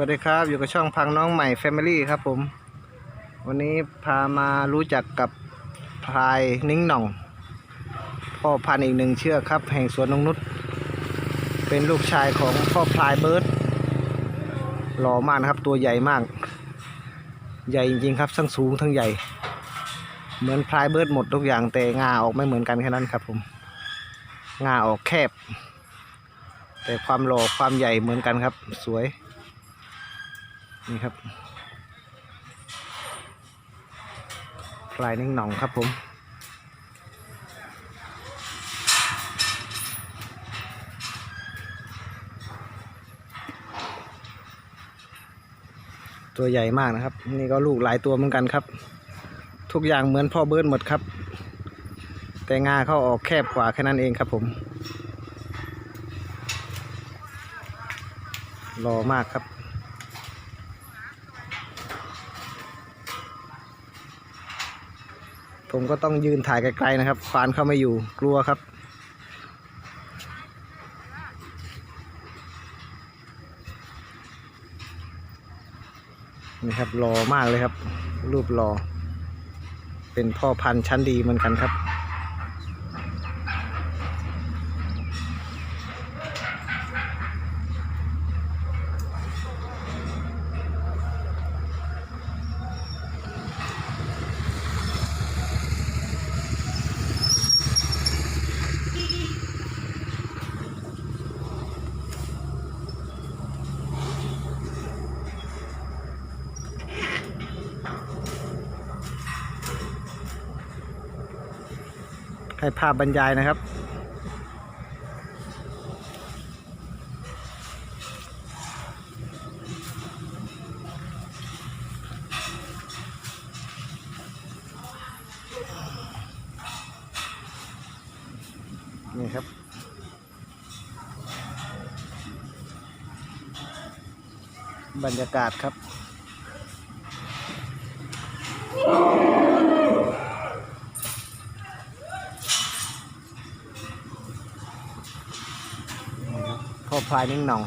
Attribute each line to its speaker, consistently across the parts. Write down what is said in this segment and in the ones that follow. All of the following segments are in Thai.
Speaker 1: วัสดีครับ อยู่กับช่องพังน้องใหม่ Family ครับผม วันนี้พามารู้จักกับพลายนิ้งหน่อง พ่อพันธุ์อีกหนึ่งเชือกครับ แห่งสวนนงนุษเป็นลูกชายของพ่อพลายเบิร์ดหล่อมากครับตัวใหญ่มาก ใหญ่จริงๆครับทั้งสูงทั้งใหญ่ เหมือนพลายเบิร์ดหมดทุกอย่างแต่งาออกไม่เหมือนกันแค่นั้นครับผมงาออกแคบ แต่ความหล่อความใหญ่เหมือนกันครับสวย นี่ครับพลายนิ่งหน่องครับผมตัวใหญ่มากนะครับ นี่ก็ลูกหลายตัวเหมือนกันครับ ทุกอย่างเหมือนพ่อเบิร์ดหมดครับ แต่งาเข้าออกแคบกว่าแค่นั้นเองครับผมรอมากครับ ผมก็ต้องยืนถ่ายไกลๆนะครับควานเข้าไม่อยู่กลัวครับ นี่ครับรอมากเลยครับ รูปรอ เป็นพ่อพันธุ์ชั้นดีเหมือนกันครับ ให้ภาพบรรยายนะครับนี่ครับ บรรยากาศครับ พ่อพลายนิ่งนอง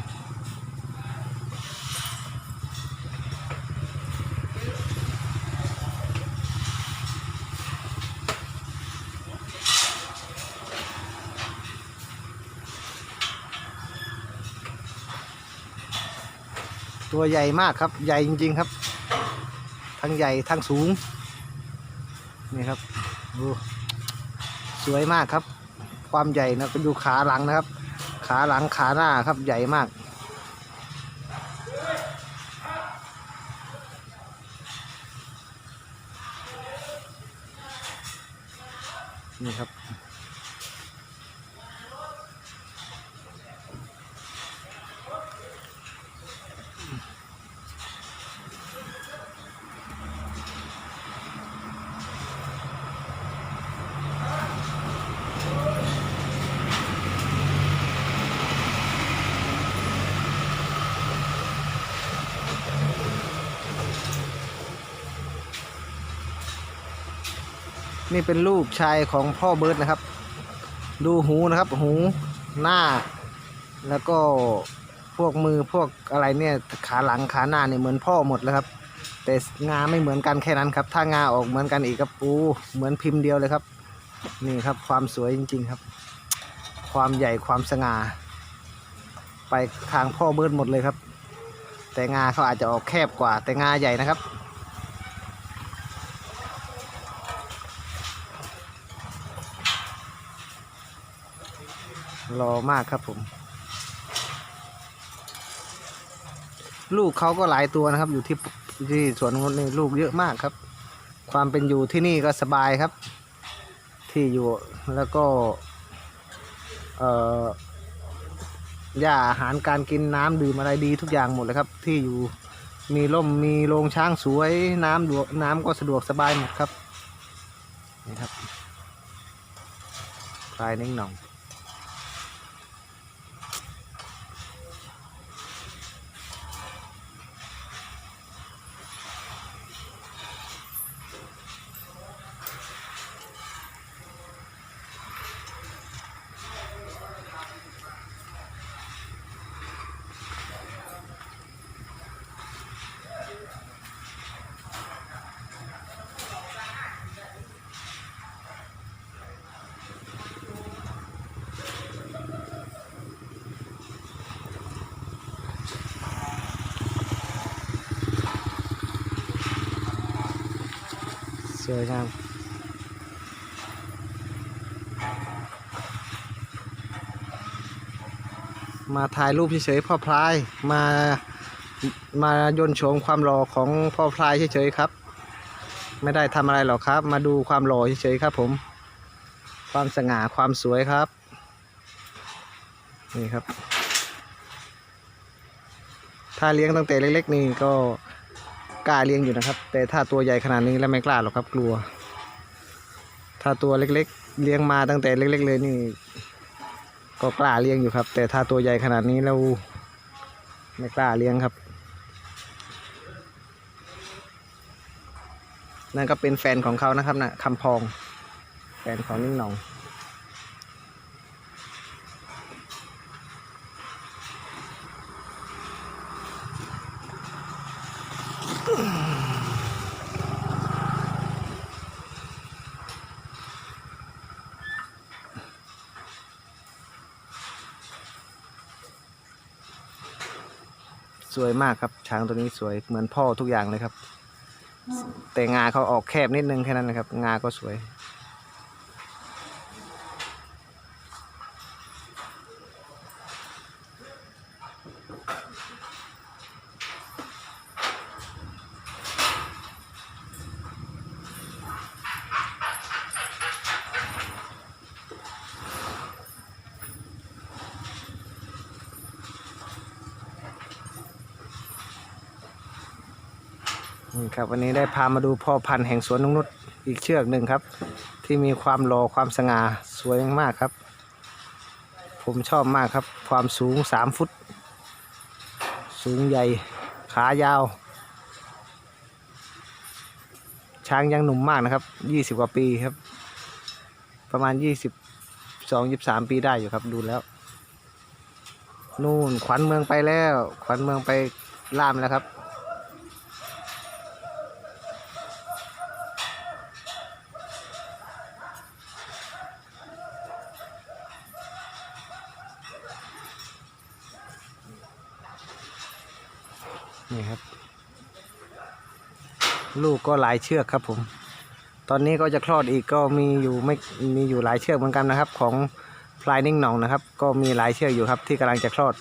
Speaker 1: ตัวใหญ่มากครับ ใหญ่จริง ๆ ครับ ทั้งใหญ่ทั้งสูง นี่ครับดูสวยมากครับ ความใหญ่นะก็ดูขาหลังนะครับ ขาหลังขาหน้าครับใหญ่มาก นี่เป็นลูกชายของพ่อเบิร์ดนะครับ ดูหูนะครับ หูหน้า แล้วก็พวกมือพวกอะไรเนี่ยขาหลังขาหน้าเนี่ยเหมือนพ่อหมดแล้วครับ แต่งาไม่เหมือนกันแค่นั้นครับ ถ้างาออกเหมือนกันอีกครับปูเหมือนพิมพ์เดียวเลยครับ นี่ครับความสวยจริง ๆครับ ความใหญ่ความสง่าไปทางพ่อเบิร์ดหมดเลยครับ แต่งาเขาอาจจะออกแคบกว่าแต่งาใหญ่นะครับ รอมากครับผม ลูกเขาก็หลายตัวนะครับ อยู่ที่ที่สวนนนี่ลูกเยอะมากครับ ความเป็นอยู่ที่นี่ก็สบายครับ ที่อยู่แล้วก็เอ่อหญ้าอาหารการกินน้ำดื่มอะไรดีทุกอย่างหมดเลยครับ ที่อยู่มีร่มมีโรงช้างสวยน้ำดวน้ำก็สะดวกสบายหมดครับนี่ครับลายนิ่งหน่อง วยงามมาถ่ายรูปเฉยๆพ่อพลายมามายนโฉมความหล่อของพ่อพลายเฉยๆครับ ไม่ได้ทำอะไรหรอกครับ มาดูความหล่อเฉยๆครับ ผม ความสง่าความสวยครับ นี่ครับ ถ้าเลี้ยงตั้งแต่เล็ก ๆ นี่ก็ กล้าเลี้ยงอยู่นะครับ แต่ถ้าตัวใหญ่ขนาดนี้แล้วไม่กล้าหรอกครับกลัว ถ้าตัวเล็กๆ เลี้ยงมาตั้งแต่เล็ก ๆ เลยนี่ ก็กล้าเลี้ยงอยู่ครับ แต่ถ้าตัวใหญ่ขนาดนี้แล้วไม่กล้าเลี้ยงครับ นั่นก็เป็นแฟนของเขานะครับนะคำพอง แฟนของนิ่งหนอง สวยมากครับ ช้างตัวนี้สวยเหมือนพ่อทุกอย่างเลยครับ แต่งาเขาออกแคบนิดนึงแค่นั้นนะครับ งาก็สวย นี่ครับวันนี้ได้พามาดูพ่อพันธุ์แห่งสวนนงนุษอีกเชือกหนึ่งครับ ที่มีความหล่อความสง่าสวยมากครับ ผมชอบมากครับ ความสูงสามฟุต สูงใหญ่ขายาว ช้างยังหนุ่มมากนะครับยี่สิบกว่าปีครับ ประมาณยี่สิบสองยี่สามปีได้อยู่ครับดูแล้วนู่นขวัญเมืองไปแล้ว ขวัญเมืองไปล่ามแล้วครับ นี่ครับ ลูกก็หลายเชือกครับผม ตอนนี้ก็จะคลอดอีกก็มีอยู่ไม่มีอยู่หลายเชือกเหมือนกันนะครับ ของพลายนิ่งหนองนะครับ ก็มีหลายเชือกอยู่ครับที่กำลังจะคลอด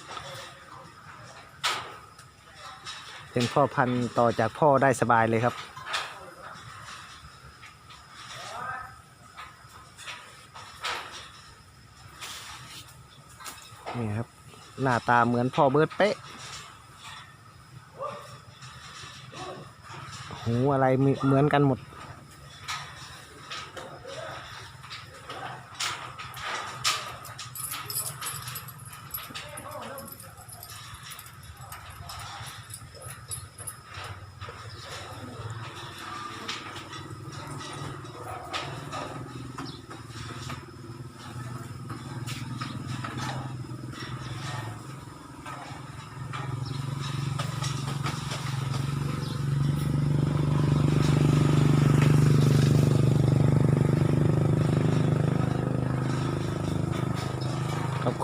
Speaker 1: เป็นพ่อพันธุ์ต่อจากพ่อได้สบายเลยครับนี่ครับหน้าตาเหมือนพ่อเบิร์ดเป๊ะ หูอะไรเหมือนกันหมด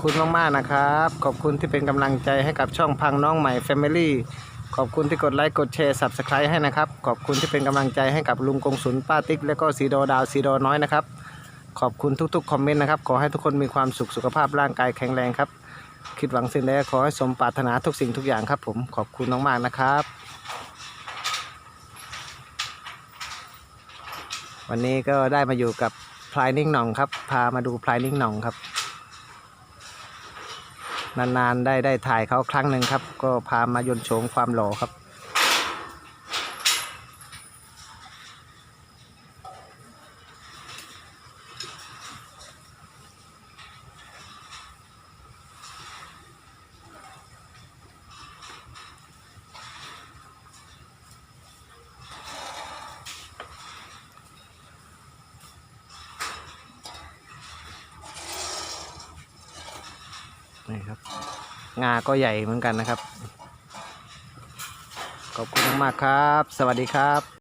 Speaker 1: คุณมากๆนะครับ ขอบคุณที่เป็นกำลังใจให้กับช่องพังน้องใหม่ Family ขอบคุณที่กดไลค์กดแชร์ Subscribe ให้นะครับ ขอบคุณที่เป็นกำลังใจให้กับลุงกงสุนป้าติ๊ก และก็สีโดดาวสีโดน้อยนะครับ ขอบคุณทุกๆคอมเมนต์นะครับ ขอให้ทุกคนมีความสุขสุขภาพร่างกายแข็งแรงครับ คิดหวังสิ่งใดขอให้สมปรารถนาทุกสิ่งทุกอย่างครับ ผมขอบคุณมากๆนะครับ วันนี้ก็ได้มาอยู่กับพลายนิ่งหน่องครับ พามาดูพลายนิ่งหน่องครับ นานๆได้ได้ถ่ายเขาครั้งหนึ่งครับ ก็พามายนโฉมความหล่อครับ นี่ครับ งาก็ใหญ่เหมือนกันนะครับ ขอบคุณมากครับ สวัสดีครับ